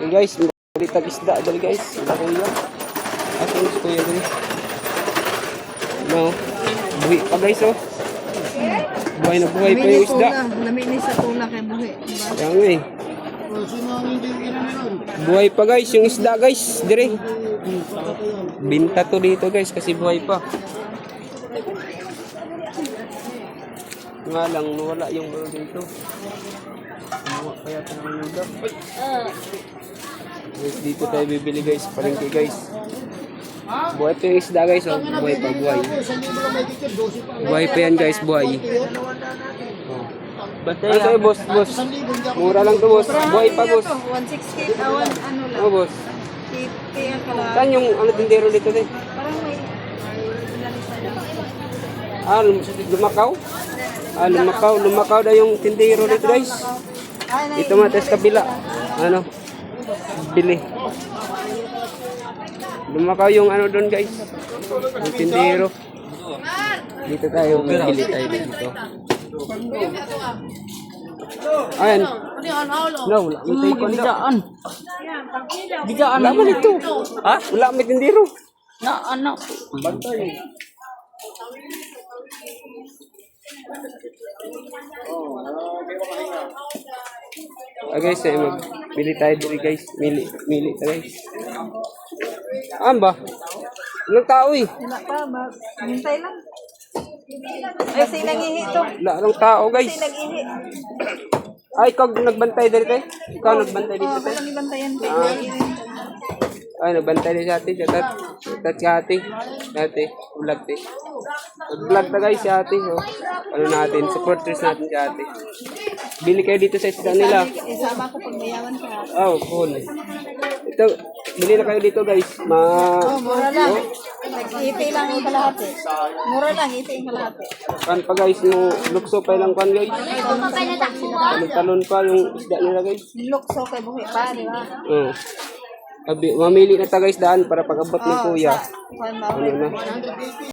Okay guys, balitag isda dali guys. Wala kuya. Asa yung kuya dali? No. Buhi pa guys oh. Buhay na buhay pa yung isda. Lami ni sa tuna kay buhi. Diba? Nga eh. Buhay pa guys, yung isda guys, dire. Binta to dito guys kasi buhay pa. Nga lang, wala yung ano dito. Kumuha kaya ito ng yuda. Guys, dito tayo bibili guys, palengke guys. Buhay pa yung isda guys, oh. buhay pa, buhay. Buhay pa yan guys, buhay. Oh. Bantay sa'yo boss, boss. Mura lang to boss. Buhay pa boss. 160 awan ano lang. Oh boss. 50 ang kalahati. Saan yung ano tindero dito din? Ah, lum- lumakaw? Ah, lumakaw. Lumakaw daw yung tindero dito guys. Dito mga sa kabila. Ano? Bili. Lumakaw yung ano doon guys. Yung tindero. Dito tayo. Bili tayo dito. Ayan. No, wala. May tayo ko daan. Digaan Wala man ito. Ha? Wala may tindero. na ano. Bantay. Ah guys, eh, pili tayo dito guys. Mili, mili tayo guys. Ano ba? Ilang tao eh? Wala pa? Hintay lang. Kasi nangihi to. Wala lang tao guys. Kasi nag-ihi. Ay, ikaw nagbantay dito eh? Ikaw nagbantay dito Oh, eh? walang ibantayan ko. Ay, nagbantay din si ate. Shatat. Shatat si ate. Ate, vlog te. Vlog na guys si ate. So, ano natin, supporters natin si ate. Bili kayo dito sa isda nila. Isama ko pag mayaman ka. Oh, cool. Ito, bili na kayo dito guys. Ma... Oh, mura lang. Nag-ihi lang yung kalahati. Mura lang, ihi yung kalahati. Kan pa guys, mo lukso pa lang kan guys. Talon-talon pa yung isda nila guys. Lukso kay buhi pa, di ba? Oh. Abi, mamili na ta guys daan para pag-abot ng kuya. Kuhan mo. Ano na.